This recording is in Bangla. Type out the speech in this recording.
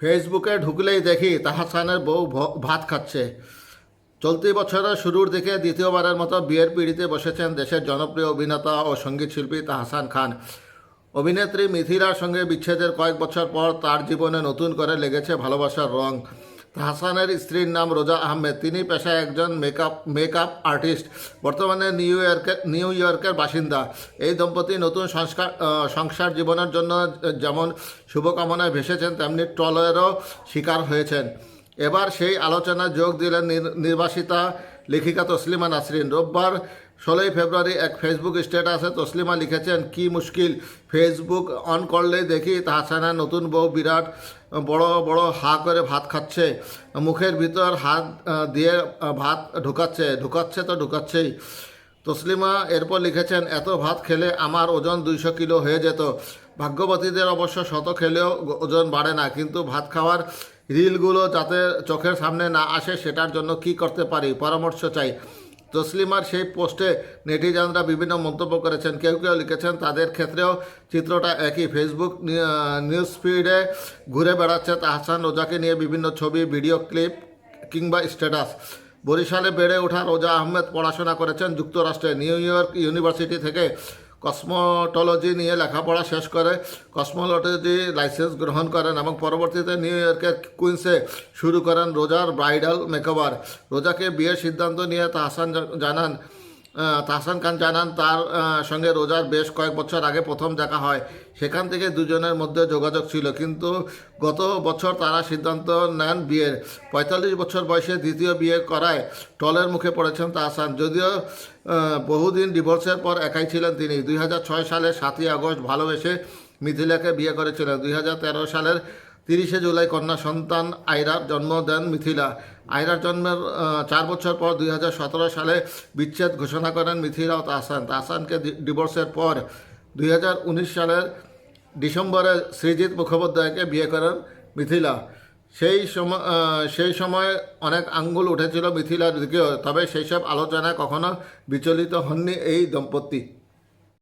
ফেসবুকে ঢুকলেই দেখি তাহাসানের বউ ভাত খাচ্ছে। চলতি বছরের শুরুর দিকে দ্বিতীয়বারের মতো বিয়ের পিড়িতে বসেছেন দেশের জনপ্রিয় অভিনেতা ও সংগীত শিল্পী তাহাসান খান। অভিনেত্রী মিথিলার সঙ্গে বিচ্ছেদের কয়েক বছর পর তার জীবনে নতুন করে লেগেছে ভালোবাসার রং। তাহসানের স্ত্রীর নাম রোজা আহমেদ। তিনি পেশায় একজন মেকআপ মেকআপ আর্টিস্ট বর্তমানে নিউ ইয়র্কের নিউ ইয়র্কের বাসিন্দা। এই দম্পতি নতুন সংস্কার সংসার জীবনের জন্য যেমন শুভকামনায় ভেসেছেন, তেমনি ট্রলেরও শিকার হয়েছেন। এবার সেই আলোচনায় যোগ দিলেন নির- নির্বাসিতা লেখিকা তসলিমা নাসরিন। রোববার ষোলোই ফেব্রুয়ারি এক ফেসবুক স্ট্যাটাসে তসলিমা লিখেছেন, কি মুশকিল। ফেসবুক অন করলেই দেখি তাহসানা নতুন বউ বিরাট বড় বড় হা করে ভাত খাচ্ছে। মুখের ভিতর হাত দিয়ে ভাত ঢুকাচ্ছে। ঢুকাচ্ছে তো ঢুকাচ্ছেই। তসলিমা এরপর লিখেছেন, এত ভাত খেলে আমার ওজন দুইশো কিলো হয়ে যেত। ভাগ্যবতীদের অবশ্য শত খেলেও ওজন বাড়ে না, কিন্তু ভাত খাওয়ার রিলগুলো যাতে চোখের সামনে না আসে সেটার জন্য কি করতে পারি? পরামর্শ চাই। তসলিমার সেই পোস্টে নেটিজানরা বিভিন্ন মন্তব্য করেছেন। কেউ কেউ লিখেছেন, তাদের ক্ষেত্রেও চিত্রটা একই। ফেসবুক নিউজ ফিডে ঘুরে বেড়াচ্ছে তাহসান রোজাকে নিয়ে বিভিন্ন ছবি, ভিডিও, ক্লিপ কিংবা স্ট্যাটাস বরিশালে বেড়ে ওঠা রোজা আহমেদ পড়াশোনা করেছেন যুক্তরাষ্ট্রে। নিউ ইয়র্ক ইউনিভার্সিটি থেকে কসমোটোলজি নিয়ে লেখাপড়া শেষ করে। কসমোলজি লাইসেন্স গ্রহণ করেন এবং পরবর্তীতে নিউ ইয়র্কের কুইন্সে শুরু করেন রোজার ব্রাইডাল মেকওভার। রোজাকে বিয়ের সিদ্ধান্ত নিয়ে তাহসান জানান তাহসান খান জানান, তার সঙ্গে রোজার বেশ কয়েক বছর আগে প্রথম দেখা হয়। সেখান থেকে দুজনের মধ্যে যোগাযোগ ছিল, কিন্তু গত বছর তারা সিদ্ধান্ত নেন বিয়ের। পঁয়তাল্লিশ বছর বয়সে দ্বিতীয় বিয়ে করায় টলের মুখে পড়েছেন তাহসান। যদিও বহুদিন ডিভোর্সের পর একাই ছিলেন তিনি। দুই সালের সাতই আগস্ট ভালোবেসে মিথিলাকে বিয়ে করেছিলেন। দুই হাজার তেরো সালের তিরিশে জুলাই কন্যা সন্তান আয়রার জন্ম দেন মিথিলা। আয়রার জন্মের চার বছর পর দুই হাজার সতেরো সালে বিচ্ছেদ ঘোষণা করেন মিথিলা ও তাহসান তাহসানকে ডিভোর্সের পর দুই হাজার উনিশ সালের ডিসেম্বরে শ্রীজিৎ মুখোপাধ্যায়কে বিয়ে করেন মিথিলা। সেই সময় সেই সময় অনেক আঙ্গুল উঠেছিল মিথিলার দিকেও, তবে সেই সব আলোচনায় কখনো বিচলিত হননি এই দম্পতি।